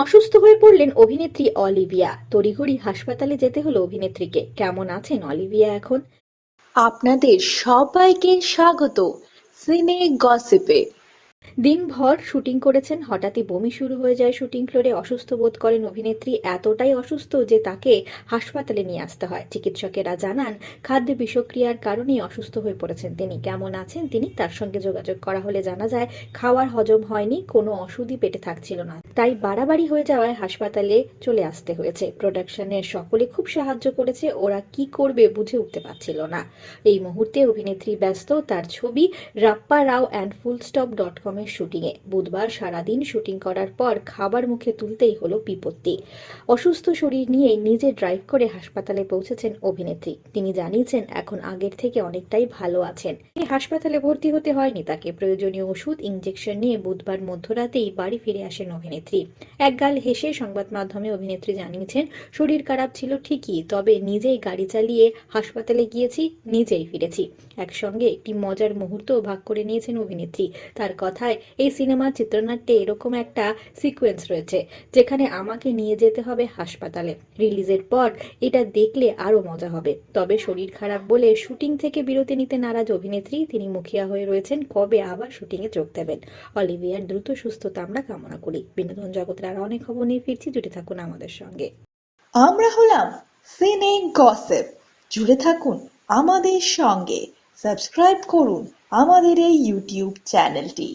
অসুস্থ হয়ে পড়লেন অভিনেত্রী অলিভিয়া। তড়িঘড়ি হাসপাতালে যেতে হলো অভিনেত্রীকে। কেমন আছেন অলিভিয়া এখন? আপনাদের সবাইকে স্বাগত। সিনে গসিপে। দিনভর শুটিং করেছেন, হঠাৎই বমি শুরু হয়ে যায় শুটিং ফ্লোরে, অসুস্থ বোধ করেন অভিনেত্রী এতটাই অসুস্থ যে তাকে হাসপাতালে নিয়ে আসতে হয়। চিকিৎসকেরা জানান, খাদ্য বিষক্রিয়ার কারণে অসুস্থ হয়ে পড়েছেন তিনি। কেমন আছেন তিনি? তার সঙ্গে যোগাযোগ করা হলে জানা যায়, খাওয়ার হজম হয়নি, কোনো ওষুধই পেটে থাকছিল না। তাই বাড়াবাড়ি হয়ে যাওয়ায় হাসপাতালে চলে আসতে হয়েছে। প্রোডাকশনের সকলে খুব সাহায্য করেছে, ওরা কি করবে বুঝে উঠতে পারছিল না। এই মুহূর্তে অভিনেত্রী ব্যস্ত, তার ছবি Rappa Rao and full stop dot কমের শুটিংয়ে বুধবার সারাদিন শুটিং করার পর খাবার মুখে তুলতেই হলো বিপত্তি। অসুস্থ শরীর নিয়ে নিজে ড্রাইভ করে হাসপাতালে পৌঁছেছেন অভিনেত্রী। তিনি জানিয়েছেন, এখন আগের থেকে অনেকটাই ভালো আছেন। হাসপাতালে ভর্তি হতে হয়নি তাকে। প্রয়োজনীয় ওষুধ ইঞ্জেকশন নিয়ে বুধবার মধ্যরাতেই বাড়ি ফিরে আসেন অভিনেত্রী। একগাল হেসে সংবাদ মাধ্যমে অভিনেত্রী জানিয়েছেন, শরীর খারাপ ছিল ঠিকই, তবে নিজেই গাড়ি চালিয়ে হাসপাতালে গিয়েছি, নিজেই ফিরেছি। একসঙ্গে একটি মজার মুহূর্ত ভাগ করে নিয়েছেন অভিনেত্রী। তার কথায় এই সিনেমার চিত্রনাট্যে এরকম একটা সিকোয়েন্স রয়েছে, যেখানে আমাকে নিয়ে যেতে হবে হাসপাতালে। রিলিজের পর এটা দেখলে আরও মজা হবে। তবে শরীর খারাপ বলে শুটিং থেকে বিরতি নিতে নারাজ অভিনেত্রী, তিনি মুখিয়া হয়ে রয়েছেন, কবে আবার শুটিংয়ে যোগ দেবেন? অলিভিয়ার দ্রুত সুস্থতা আমরা কামনা করি। বিনোদন জগতের আর অনেক খবর নিয়ে ফিরছি, জুড়ে থাকুন আমাদের সঙ্গে। আমরা হলাম সিনে গসেপ। জুড়ে থাকুন আমাদের সঙ্গে। সাবস্ক্রাইব করুন আমাদের এই ইউটিউব চ্যানেলটি।